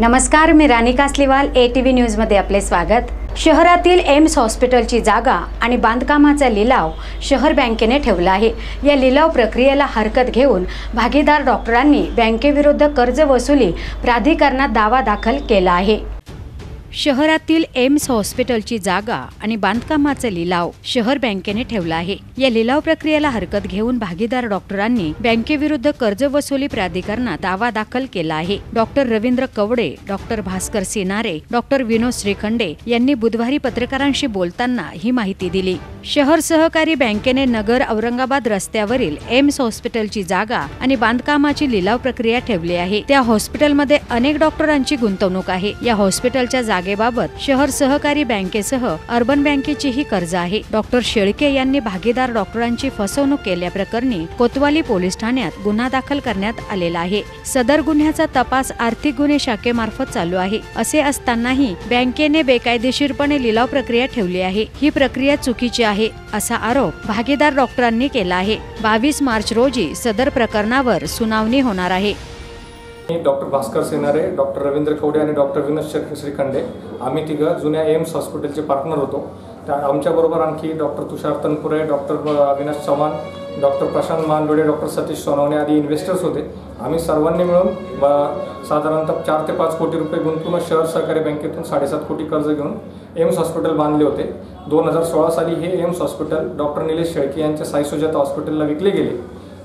नमस्कार मी Rani Kasliwal A T V न्यूजमध्ये आपले स्वागत. शहरातील एम्स हॉस्पिटलची जागा आणि बांधकामाचा लिलाव शहर बँकेने ठेवला आहे. या लिलाव प्रक्रियेला हरकत घेऊन भागीदार डॉक्टरांनी बँकेविरुद्ध कर्ज वसुली प्राधिकरणात दावा दाखल केला आहे. शहरातील एम्स हॉस्पिटलची जागा आणि बांधकामाचा लिलाव शहर बँकेने ठेवला आहे. या लिलाव प्रक्रियेला हरकत घेऊन भागीदार डॉक्टरांनी बँकेविरुद्ध कर्ज वसुली प्राधिकरणात दावा दाखल केला आहे. Doctor Ravindra Kawade doctor Bhaskar Sinare doctor Vinod Shrikhande यांनी बुधवारी पत्रकारांशी बोलताना ही माहिती दिली. शहर सहकारी बँकेने नगर औरंगाबाद रस्त्यावरील एम्स हॉस्पिटलची जागा आणि बांधकामाची लिलाव प्रक्रिया ठेवली आहे. त्या हॉस्पिटलमध्ये अनेक डॉक्टरांची गुंतवणूक आहे. या हॉस्पिटलच्या जागा जागेबाबत शहर सहकारी बँकेसह अर्बन बँकेचीही कर्ज आहे. डॉक्टर शेळके यांनी भागीदार डॉक्टरांची फसवणूक केल्याप्रकरणी कोतवाली पोलीस ठाण्यात गुन्हा दाखल करण्यात आलेला आहे. सदर गुन्ह्याचा तपास आर्थिक गुन्हे शाखेमार्फत चालू आहे. असे असतानाही बँकेने बेकायदेशीरपणे लिलाव प्रक्रिया ठेवली आहे. ही प्रक्रिया चुकीची आहे असा आरोप भागीदार डॉक्टरांनी केला आहे. बावीस मार्च रोजी सदर प्रकरणावर सुनावणी होणार आहे. मी डॉक्टर भास्कर सेनारे डॉक्टर रवींद्र खवडे आणि डॉक्टर विनोद श्रीखंडे. आम्ही तिघं जुन्या एम्स हॉस्पिटलचे पार्टनर होतो. त्या आमच्याबरोबर आणखी doctor Tushar Tanpure doctor Avinash Chavan doctor Prashant Mandole doctor Satish Sonawane आदी इन्व्हेस्टर्स होते. आम्ही सर्वांनी मिळून ब- साधारणतः चार ते पाच कोटी रुपये गुंतवून शहर सहकारी बँकेतून साडेसात कोटी कर्ज घेऊन एम्स हॉस्पिटल बांधले होते. दोन हजार सोळा साली हे AIMS hospital doctor Nilesh Shelke यांच्या साई सुजाता हॉस्पिटलला विकले गेले.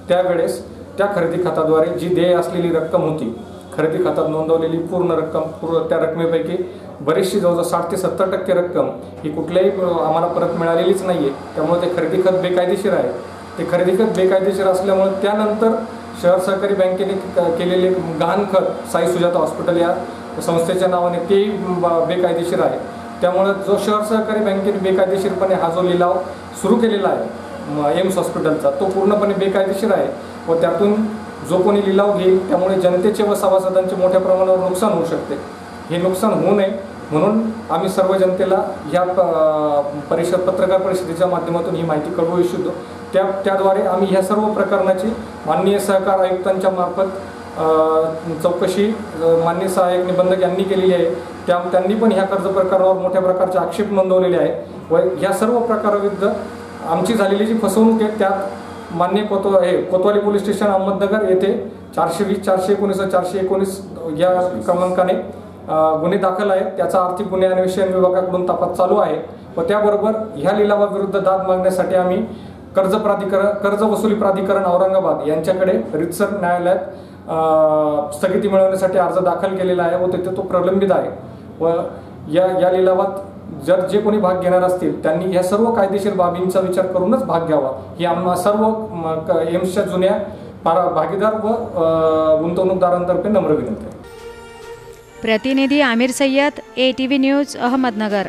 त्यावेळेस त्या खरेदी खात्याद्वारे जी देय असलेली रक्कम होती खरेदी खात्यात नोंदवलेली पूर्ण रक्कम पूर्ण त्या रकमेपैकी बरीचशी जवळजवळ साठ ते सत्तर टक्के रक्कम ही कुठल्याही आम्हाला परत मिळालेलीच नाही आहे त्यामुळे ते खरेदी खत बेकायदेशीर आहे. ते खरेदी खत बेकायदेशीर असल्यामुळे त्यानंतर शहर सहकारी बँकेने क- केलेले गहाण खत साई सुजाता हॉस्पिटल या संस्थेच्या नावाने तेही बेकायदेशीर आहे. त्यामुळे जो शहर सहकारी बँकेने बेकायदेशीरपणे हा जो लिलाव सुरू केलेला आहे एम्स हॉस्पिटलचा तो पूर्णपणे बेकायदेशीर आहे. व त्यातून जो कोणी लिलाव घेईल त्यामुळे जनतेचे व सभासदांचे मोठ्या प्रमाणावर नुकसान होऊ शकते. हे नुकसान होऊ नये म्हणून आम्ही सर्व जनतेला या प- परिषद पत्रकार परिषदेच्या माध्यमातून ही माहिती कळवू इच्छितो. त्या त्याद्वारे आम्ही ह्या सर्व प्रकरणाची माननीय सहकार आयुक्तांच्या मार्फत चौकशी मान्य माननीय सहाय्यक निबंधक यांनी केलेली आहे. त्या त्यांनी पण ह्या कर्ज प्रकारावर मोठ्या प्रकारचे आक्षेप नोंदवलेले आहे. व ह्या सर्व प्रकाराविरुद्ध आमची झालेली जी फसवणूक आहे त्यात मान्य कोतवा हे कोतवाली पोलीस स्टेशन अहमदनगर येथे चारशे वीस चारशे एकोणीस चारशे एकोणीस या क्रमांकाने गुन्हे दाखल आहेत. त्याचा आर्थिक गुन्हे अन्वेषण विभागाकडून तपास चालू आहे व त्याबरोबर ह्या लिलावाविरुद्ध दाद मागण्यासाठी आम्ही कर्ज प्राधिकरण कर्ज वसुली प्राधिकरण औरंगाबाद यांच्याकडे रितसर न्यायालयात स्थगिती मिळवण्यासाठी अर्ज दाखल केलेला आहे व तिथे तो प्रलंबित आहे. व या या लिलावात जर जे कोणी भाग घेणार असतील त्यांनी या सर्व कायदेशीर बाबींचा विचार करूनच भाग घ्यावा. ही आम्हा सर्व म, क- एम्सच्या जुन्या भागीदार व गुंतवणूकदारांतर्फे नम्र विनंती आहे. प्रतिनिधी Aamir Sayyed A T V news Ahmednagar.